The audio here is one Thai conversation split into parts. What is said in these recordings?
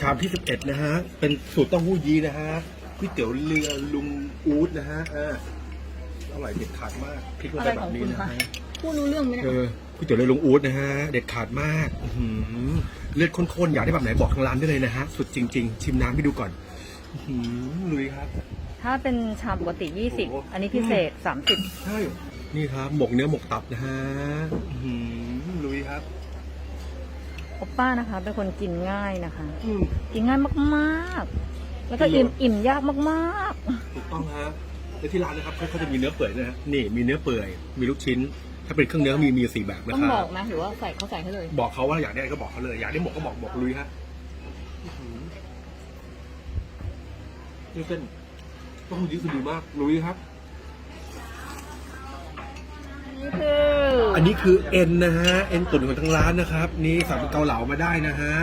ชามที่11นะฮะ เป็นสูตรเต้าหู้ยี้นะฮะก๋วยเตี๋ยวเรือลุงอู๊ดนะฮะอ่าอร่อยเด็ดขาดมากพริกลงอะไรไปแบของบนี้คุณนะคะฮะพูดรู้เรื่องไหมเนี่เอยอก๋วยเตี๋ยวเรือลุงอู๊ดนะฮะ เด็ดขาดมากอื้อหือเลือดข้นๆอยากได้แบบไหนบอกทางร้านได้เลยนะฮะ สุดจริง ๆ ชิมน้ำให้ดูก่อนอื้อหือลุยครับ ถ้าเป็นชามปกติ โอ้โห 20 อันนี้พิเศษ 30 ใช่ นี่ครับ หมกเนื้อหมกตับนะฮะอื้อหือลุยครับ โอป้านะคะ เป็นคนกินง่ายนะคะ อืม กินง่ายมากๆ แล้วก็จริอิ่งมเหรออิ่มยากมากถูกต้องฮะและที่ร้านนะครับเขาเขาจะมีเนื้อเปื่อยนะฮะนี่มีเนื้อเปื่อย มีลูกชิ้น ถ้าเป็นเครื่องเนื้อมีมีสี่แบบๆ นะต้องครับ บอกไหมหรือว่าใส่เขาใส่ให้เลย บอกเขาว่าอยากได้อะไรก็บอกเขาเลย อยากได้หมกก็บอกบอกลุยฮะอื้อหือนี่เส้นต้องยืดคือดีมากลุยครับ นี่คือ อันนี้คือเอ็นนะฮะ เอ็นตุ๋นของทางร้านนะครับ นี่สั่งเป็นเกาเหลามาได้นะฮะ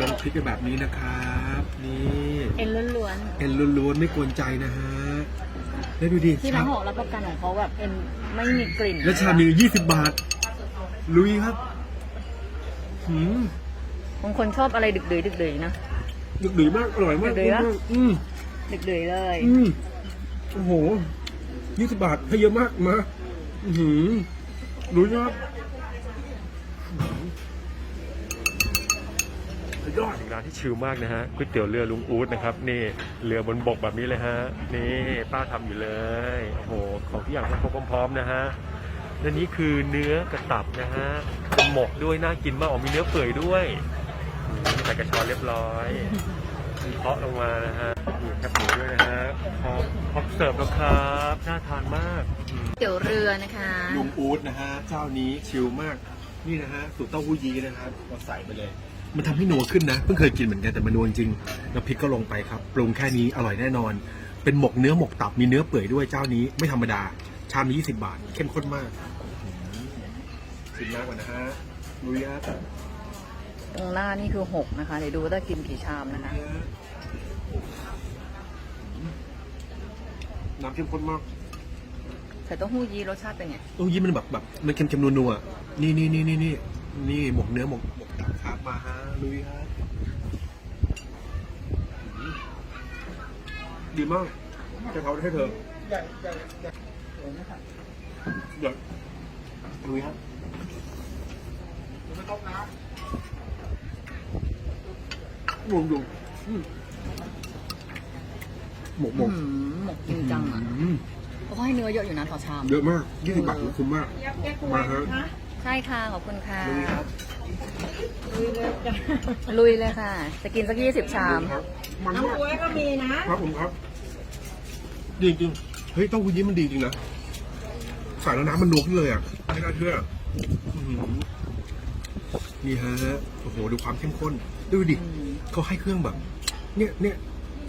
ลองพลิกไปแบบนี้นะครับ นี่ เอ็นล้วนเอ็นล้วนๆไม่กวนใจนะฮะ แล้วดูดิๆที่ชาร้านมบอกรับประกันของเขาแบบเอ็นไม่มีกลิ่นแล้วชามนี้ยี่สิบบาท ลุยครับหืมบางคนชอบอะไรดึกดื่ดึกดื่นะ ดึกดื่มาก อร่อยมากดึกดื่ปะมาก อืม ดึกดื่เลย อืม โอ้โหยี่สิบบาทให้เยอะมากมา อือหือ ลุยครับสุดยอดร้านที่ชิลมากนะฮะก๋วยเตี๋ยวเรือลุงอู๊ดนะครับนี่เรือบนบกแบบนี้เลยฮะนี่ป้าทำอยู่เลยโอ้โหของทุกอย่างครบพร้อมๆนะฮะและนี่คือเนื้อกระตับนะฮะเป็นหมกด้วยน่ากินมากอ๋อมีเนื้อเปื่อยด้วยใส่กระชอนเรียบร้อยเคาะลงมานะฮะมีแคบหมูด้วยนะฮะ พร้อมพร้อมเสิร์ฟแล้วครับน่าทานมากอืมเตี๋ยวเรือนะคะ ลุงอู๊ดนะฮะเจ้านี้ชิลมากนี่นะฮะสูตรเต้าหู้ยี้นะครับเราใส่ไปเลย มันทำให้นัวขึ้นนะเพิ่งเคยกินเหมือนกันแต่มันนัวจริงๆแล้วพริกก็ลงไปครับปรุงแค่นี้อร่อยแน่นอน เป็นหมกเนื้อหมกตับมีเนื้อเปื่อยด้วยเจ้านี้ไม่ธรรมดา ชามนี้20 บาท เข้มข้นมากชิมมากกว่านะฮะลุยฮะตรงหน้านี่คือ 6 นะคะ เดี๋ยวดูว่าจะกินกี่ชามนะคะ น้ำเข้มข้นมากใส่เต้าหู้ยี้รสชาติเป็นไงเต้าหู้ยี้มันแบบแบบมันเค็มๆนัวๆนี่นี่นี่นี่นี่นี่หมกเนื้อหมกหมกตับครับมาฮะลุยฮะดีมากจะเขาให้เธอเดี๋ยวลุยฮะงงดูอืม หมกหมกอืมหมกจริงจังอะอืมเขาก็ให้เนื้อเยอะอยู่นะต่อชามเยอะมากยี่สิบบาทคุ้มมาก มาฮะใช่ค่ะขอบคุณค่ะลุยครับลุยเลยค่ะ จะกินสักยี่สิบชามครับมันมากน้ำบ๊วยก็มีนะ ครับผมครับดีจริงเฮ้ยเต้าหู้ยี้มันดีจริงนะใส่แล้วน้ำมันนัวขึ้นเลยอะไม่น่าเชื่ออื้อหือนี่ฮะโอ้โหดูความเข้มข้นดูดิเขาให้เครื่องแบบ เนี่ยเนี่ย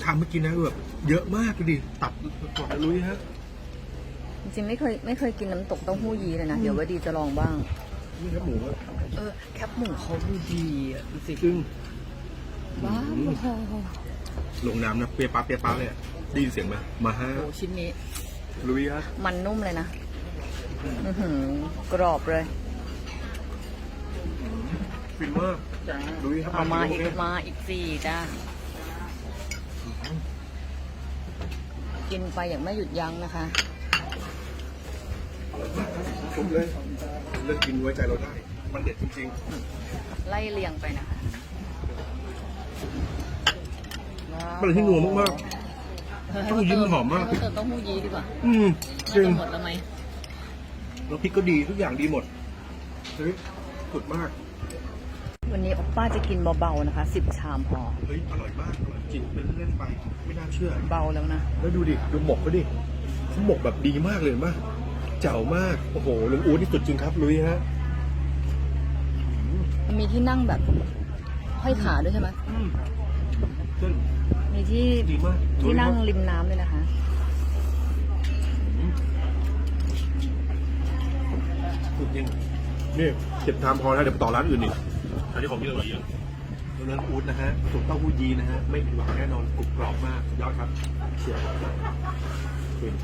ชามเมื่อกี้นะแบบเยอะมากดูดิตับกรอบลุยฮะจริงๆไม่เคยไม่เคยกินน้ำตกเต้าหู้ยี้เลยนะ เดี๋ยวว่าดีจะลองบ้าง นี่ครับหมูอะเออแคปหมูเขาดูดีอะดูสิซึ่งว้าวโอ้โหลงน้ำนะเปียปาเปียปาเลยอะได้ยินเสียงไหมมาฮะชิ้นนี้ ลุยฮะมันนุ่มเลยนะอือหือกรอบเลยฟินมากลุยครับเอามาอีกเลยมาอีกสี่จ้า กินไปอย่างไม่หยุดยั้งนะคะผมเลยเลิกกินไว้ใจเราได้ มันเด็ดจริงไล่เลียงไปนะคะๆมันเป็นที่นัวมากๆเต้าหู้ยี้มันหอมมากเติมเต้าหู้ยี้ดีกว่า อืมจน่าริงจะหมดแล้วไหมแล้วพริกก็ดีทุกอย่างดีหมดเฮ้ยสุดมาก วันนี้โอป้าจะกินเบาๆนะคะสิบชามพอ เฮ้ยอร่อยมากอร่อยจริงเป็นเล่นไปไม่น่าเชื่อ เบาแล้วนะ แล้วดูดิดูหมกเขาดิเขาหมกแบบดีมากเลยเห็นปะเจ๋วมากโอ้โหลุงอู๊ดนี่สุดจริงครับลุยฮะมันมีที่นั่งแบบห้อยขาด้วยใช่ไหมอืมเส้นมีที่ดีมากที่นั่งลุยมากริมน้ำเลยนะคะ สุดจริงนี่เจ็บทามพอแล้วเดี๋ยวไปต่อร้านอื่นอีก อันนี้ของเยอะกว่าเยอะเนื้ออูดนะฮะสูตรเต้าหู้ยีนะฮะ ไม่ผิดหวังแน่นอนกรุบกรอบมากยอดครับเชียร์